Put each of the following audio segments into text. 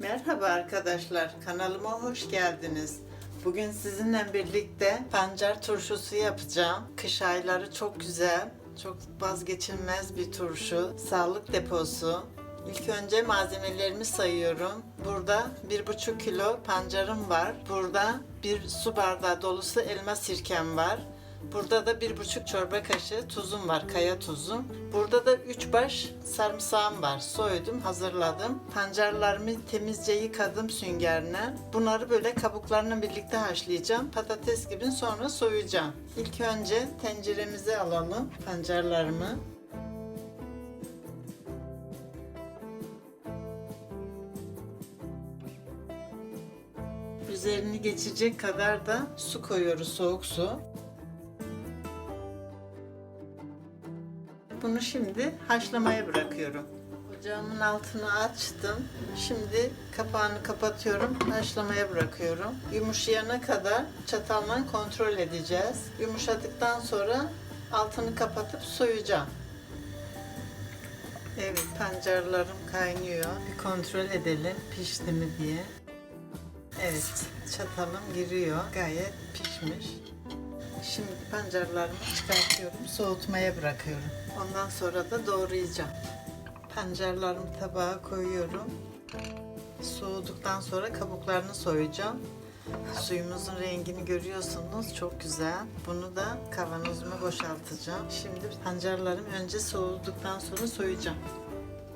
Merhaba arkadaşlar, kanalıma hoş geldiniz. Bugün sizinle birlikte pancar turşusu yapacağım. Kış ayları çok güzel, çok vazgeçilmez bir turşu. Sağlık deposu. İlk önce malzemelerimi sayıyorum. Burada 1,5 kilo pancarım var. Burada bir su bardağı dolusu elma sirkem var. Burada da bir buçuk çorba kaşığı tuzum var, kaya tuzum. Burada da üç baş sarımsağım var. Soydum, hazırladım. Pancarlarımı temizce yıkadım süngerine. Bunları böyle kabuklarla birlikte haşlayacağım. Patates gibi sonra soyacağım. İlk önce tenceremize alalım pancarlarımı. Üzerini geçecek kadar da su koyuyoruz, soğuk su. Bunu şimdi haşlamaya bırakıyorum. Ocağımın altını açtım. Şimdi kapağını kapatıyorum. Haşlamaya bırakıyorum. Yumuşayana kadar çatalla kontrol edeceğiz. Yumuşadıktan sonra altını kapatıp soyacağım. Evet pancarlarım kaynıyor. Bir kontrol edelim pişti mi diye. Evet çatalım giriyor. Gayet pişmiş. Şimdi pancarlarımı çıkartıyorum, soğutmaya bırakıyorum. Ondan sonra da doğrayacağım. Pancarlarımı tabağa koyuyorum. Soğuduktan sonra kabuklarını soyacağım. Suyumuzun rengini görüyorsunuz. Çok güzel. Bunu da kavanozuma boşaltacağım. Şimdi pancarlarım önce soğuduktan sonra soyacağım.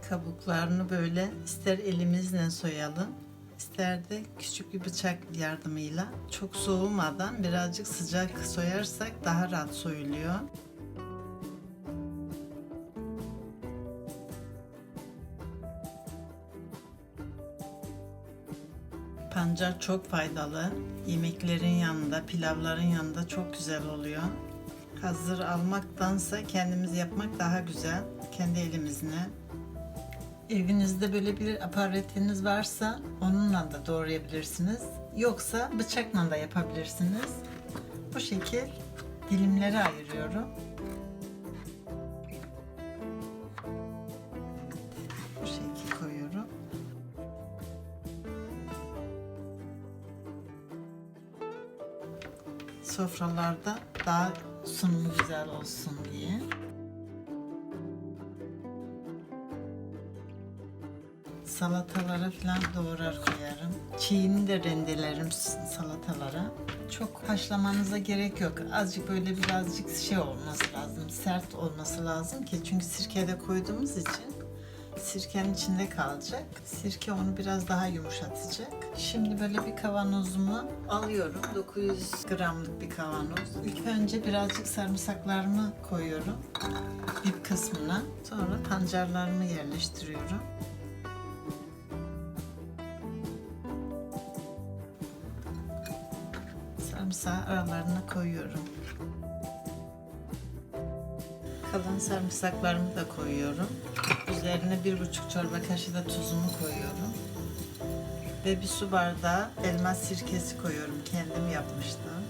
Kabuklarını böyle ister elimizle soyalım, İster de küçük bir bıçak yardımıyla çok soğumadan birazcık sıcak soyarsak daha rahat soyuluyor. Pancar çok faydalı. Yemeklerin yanında, pilavların yanında çok güzel oluyor. Hazır almaktansa kendimiz yapmak daha güzel. Kendi elimizle. Evinizde böyle bir aparatınız varsa onunla da doğrayabilirsiniz. Yoksa bıçakla da yapabilirsiniz. Bu şekil dilimlere ayırıyorum. Bu şekil koyuyorum. Sofralarda daha sunumu güzel olsun diye. Salatalara falan doğrar koyarım. Çiğini de rendelerim salatalara. Çok haşlamanıza gerek yok. Azıcık böyle birazcık şey olması lazım. Sert olması lazım ki çünkü sirkede koyduğumuz için sirkenin içinde kalacak. Sirke onu biraz daha yumuşatacak. Şimdi böyle bir kavanozumu alıyorum. 900 gramlık bir kavanoz. İlk önce birazcık sarımsaklarımı koyuyorum. Bir kısmına. Sonra pancarlarımı yerleştiriyorum. Sarımsağı aralarına koyuyorum. Kalan sarımsaklarımı da koyuyorum. Üzerine bir buçuk çorba kaşığı da tuzumu koyuyorum. Ve bir su bardağı elma sirkesi koyuyorum. Kendim yapmıştım.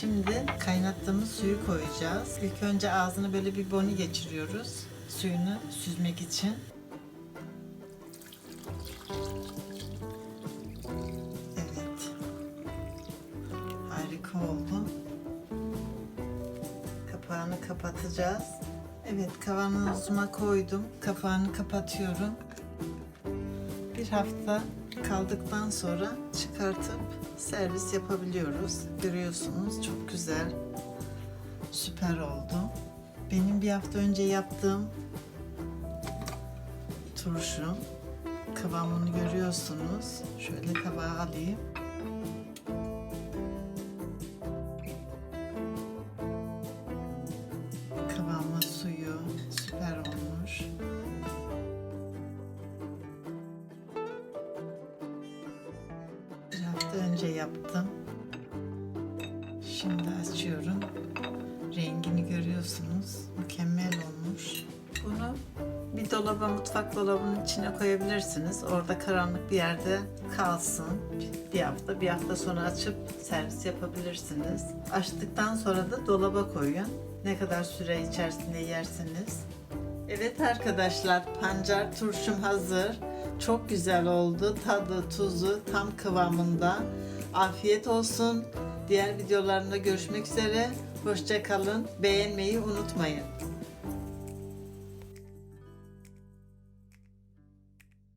Şimdi kaynattığımız suyu koyacağız. İlk önce ağzını böyle bir boni geçiriyoruz. Suyunu süzmek için. Kapağını kapatacağız. Evet kavanozuma koydum. Kapağını kapatıyorum. Bir hafta kaldıktan sonra çıkartıp servis yapabiliyoruz. Görüyorsunuz çok güzel. Süper oldu. Benim bir hafta önce yaptığım turşum. Kıvamını görüyorsunuz. Şöyle tabağa alayım. Önce yaptım. Şimdi açıyorum. Rengini görüyorsunuz. Mükemmel olmuş. Bunu bir dolaba, mutfak dolabının içine koyabilirsiniz. Orada karanlık bir yerde kalsın. Bir hafta, bir hafta sonra açıp servis yapabilirsiniz. Açtıktan sonra da dolaba koyun. Ne kadar süre içerisinde yersiniz. Evet arkadaşlar, pancar turşum hazır. Çok güzel oldu. Tadı, tuzu tam kıvamında. Afiyet olsun. Diğer videolarımda görüşmek üzere. Hoşça kalın. Beğenmeyi unutmayın.